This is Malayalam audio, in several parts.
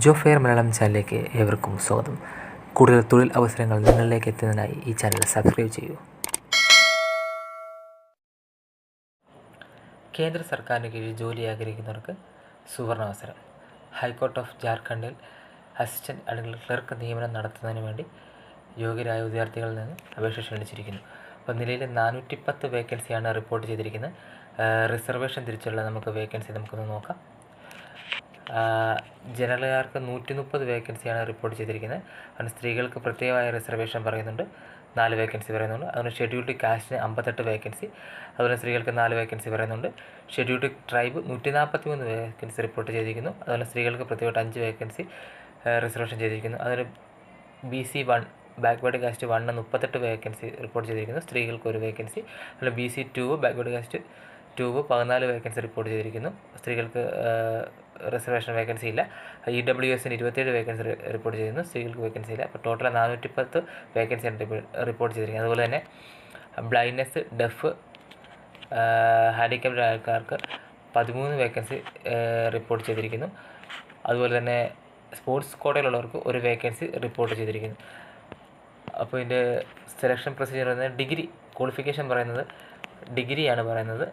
ജോ ഫെയർ മലയാളം ചാനലിലേക്ക് ഏവർക്കും സ്വാഗതം. കൂടുതൽ തൊഴിൽ അവസരങ്ങൾ നിങ്ങളിലേക്ക് എത്തുന്നതിനായി ഈ ചാനൽ സബ്സ്ക്രൈബ് ചെയ്യൂ. കേന്ദ്ര സർക്കാരിന് കീഴിൽ ജോലി ആഗ്രഹിക്കുന്നവർക്ക് സുവർണാവസരം. ഹൈക്കോർട്ട് ഓഫ് ജാർഖണ്ഡിൽ അസിസ്റ്റന്റ് അല്ലെങ്കിൽ ക്ലർക്ക് നിയമനം നടത്തുന്നതിന് വേണ്ടി യോഗ്യരായ വിദ്യാർത്ഥികളിൽ നിന്ന് അപേക്ഷ ക്ഷണിച്ചിരിക്കുന്നു. അപ്പോൾ നിലയിൽ നാനൂറ്റി പത്ത് വേക്കൻസിയാണ് റിപ്പോർട്ട് ചെയ്തിരിക്കുന്നത്. റിസർവേഷൻ തിരിച്ചുള്ള നമുക്ക് വേക്കൻസി നമുക്കൊന്ന് നോക്കാം. ജനറലുകാർക്ക് നൂറ്റി മുപ്പത് വേക്കൻസിയാണ് റിപ്പോർട്ട് ചെയ്തിരിക്കുന്നത്. അതിന് സ്ത്രീകൾക്ക് പ്രത്യേകമായ റിസർവേഷൻ പറയുന്നുണ്ട്. നാല് വേക്കൻസി പറയുന്നുണ്ട്. അതുപോലെ ഷെഡ്യൂൾഡ് കാസ്റ്റിന് അമ്പത്തെട്ട് വേക്കൻസി. അതുപോലെ സ്ത്രീകൾക്ക് നാല് വേക്കൻസി പറയുന്നുണ്ട്. ഷെഡ്യൂൾഡ് ട്രൈബ് നൂറ്റി നാൽപ്പത്തി മൂന്ന് വേക്കൻസി റിപ്പോർട്ട് ചെയ്തിരിക്കുന്നു. അതുപോലെ സ്ത്രീകൾക്ക് പ്രത്യേകമായിട്ട് അഞ്ച് വേക്കൻസി റിസർവേഷൻ ചെയ്തിരിക്കുന്നു. അതുപോലെ B C one backward caste one മുപ്പത്തെട്ട് വേക്കൻസി റിപ്പോർട്ട് ചെയ്തിരിക്കുന്നു. സ്ത്രീകൾക്ക് ഒരു വേക്കൻസി. അതുപോലെ B C two backward caste two പതിനാല് വേക്കൻസി റിപ്പോർട്ട് ചെയ്തിരിക്കുന്നു. സ്ത്രീകൾക്ക് റിസർവേഷൻ വേക്കൻസി ഇല്ല. ഇ ഡബ്ല്യു എസിന് ഇരുപത്തേഴ് വേക്കൻസി റിപ്പോർട്ട് ചെയ്യുന്നു സ്ത്രീകൾക്ക് വേക്കൻസി ഇല്ല. അപ്പോൾ ടോട്ടൽ നാനൂറ്റി പത്ത് വേക്കൻസിയാണ് റിപ്പോർട്ട് ചെയ്തിരിക്കുന്നത്. അതുപോലെ തന്നെ ബ്ലൈൻഡ്നെസ് ഡെഫ് ഹാൻഡിക്യാപ്ഡ് ആൾക്കാർക്ക് പതിമൂന്ന് വേക്കൻസി റിപ്പോർട്ട് ചെയ്തിരിക്കുന്നു. അതുപോലെ തന്നെ സ്പോർട്സ് കോട്ടയിലുള്ളവർക്ക് ഒരു വേക്കൻസി റിപ്പോർട്ട് ചെയ്തിരിക്കുന്നു. അപ്പോൾ ഇതിന്റെ സെലക്ഷൻ പ്രൊസീജിയർ പറയുന്നത് ഡിഗ്രി ക്വാളിഫിക്കേഷൻ പറയുന്നത് ഡിഗ്രിയാണ് പറയുന്നത്.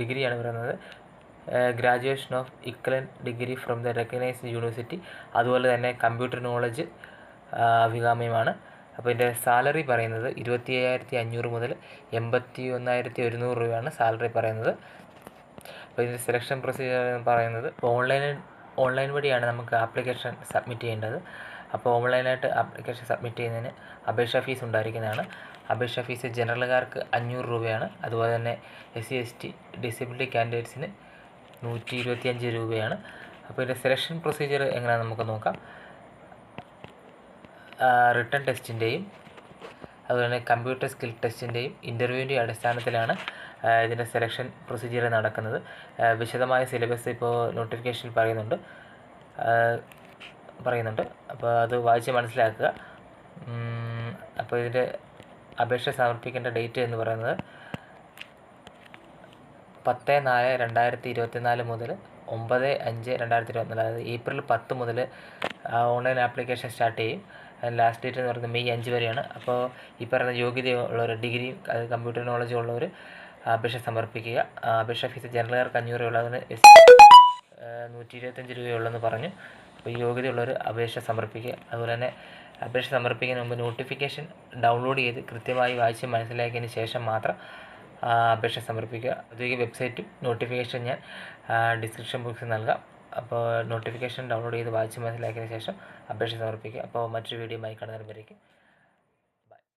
ഡിഗ്രിയാണ് പറയുന്നത്. Graduation of equivalent degree from the recognised university അതുപോലെ തന്നെ കമ്പ്യൂട്ടർ നോളജ് അഭികാമ്യമാണ്. അപ്പോൾ ഇതിന്റെ സാലറി പറയുന്നത് ഇരുപത്തി അയ്യായിരത്തി അഞ്ഞൂറ് മുതൽ എൺപത്തി ഒന്നായിരത്തി ഒരുന്നൂറ് രൂപയാണ് സാലറി പറയുന്നത്. അപ്പോൾ ഇതിന്റെ സെലക്ഷൻ പ്രൊസീജിയർ എന്ന് പറയുന്നത് ഓൺലൈനിൽ ഓൺലൈൻ വഴിയാണ് നമുക്ക് ആപ്ലിക്കേഷൻ സബ്മിറ്റ് ചെയ്യേണ്ടത്. അപ്പോൾ ഓൺലൈനായിട്ട് ആപ്ലിക്കേഷൻ സബ്മിറ്റ് ചെയ്യുന്നതിന് അപേക്ഷാ ഫീസ് ഉണ്ടായിരിക്കുന്നതാണ്. അപേക്ഷാ ഫീസ് ജനറലുകാർക്ക് അഞ്ഞൂറ് രൂപയാണ്. അതുപോലെ തന്നെ S C S T disability കാൻഡിഡേറ്റ്സിന് നൂറ്റി ഇരുപത്തിയഞ്ച് രൂപയാണ്. അപ്പോൾ ഇതിന്റെ സെലക്ഷൻ പ്രൊസീജിയർ എങ്ങനെയാണെന്ന് നമുക്ക് നോക്കാം. റിട്ടേൺ ടെസ്റ്റിന്റെയും അതുപോലെ തന്നെ കമ്പ്യൂട്ടർ സ്കിൽ ടെസ്റ്റിന്റെയും ഇന്റർവ്യൂവിന്റെയും അടിസ്ഥാനത്തിലാണ് ഇതിന്റെ സെലക്ഷൻ പ്രൊസീജിയർ നടക്കുന്നത്. വിശദമായ സിലബസ് ഇപ്പോൾ നോട്ടിഫിക്കേഷനിൽ പറയുന്നുണ്ട്. പറയുന്നുണ്ട്. അപ്പോൾ അത് വായിച്ച് മനസ്സിലാക്കുക. അപ്പോൾ ഇതിന്റെ അപേക്ഷ സമർപ്പിക്കേണ്ട ഡേറ്റ് എന്ന് പറയുന്നത് പത്ത് നാല് രണ്ടായിരത്തി ഇരുപത്തി നാല് മുതൽ ഒമ്പത് അഞ്ച് രണ്ടായിരത്തി ഇരുപത്തിനാല് അതായത് ഏപ്രിൽ പത്ത് മുതൽ ഓൺലൈൻ ആപ്ലിക്കേഷൻ സ്റ്റാർട്ട് ചെയ്യും. ലാസ്റ്റ് ഡേറ്റ് എന്ന് പറയുന്നത് മെയ് അഞ്ച് വരെയാണ്. അപ്പോൾ ഈ പറയുന്ന യോഗ്യത ഉള്ളവർ ഡിഗ്രി അത് കമ്പ്യൂട്ടർ നോളജ് ഉള്ളവർ അപേക്ഷ സമർപ്പിക്കുക. അപേക്ഷ ഫീസ് ജനറലുകാർക്ക് അഞ്ഞൂറ് രൂപ ഉള്ളതിന് നൂറ്റി ഇരുപത്തഞ്ച് രൂപയുള്ളെന്ന് പറഞ്ഞു. അപ്പോൾ യോഗ്യതയുള്ളവർ അപേക്ഷ സമർപ്പിക്കുക. അതുപോലെ തന്നെ അപേക്ഷ സമർപ്പിക്കുന്നതിന് മുമ്പ് നോട്ടിഫിക്കേഷൻ ഡൗൺലോഡ് ചെയ്ത് കൃത്യമായി വായിച്ച് മനസ്സിലാക്കിയതിന് ശേഷം മാത്രം അപേക്ഷ സമർപ്പിക്കുക. അതുപോലെ വെബ്സൈറ്റും നോട്ടിഫിക്കേഷൻ ഞാൻ ഡിസ്ക്രിപ്ഷൻ ബോക്സിൽ നൽകാം. അപ്പോൾ നോട്ടിഫിക്കേഷൻ ഡൗൺലോഡ് ചെയ്ത് വായിച്ച് മനസ്സിലാക്കിയതിന് ശേഷം അപേക്ഷ സമർപ്പിക്കുക. അപ്പോൾ മറ്റൊരു വീഡിയോയുമായി കാണുന്നവരേക്കും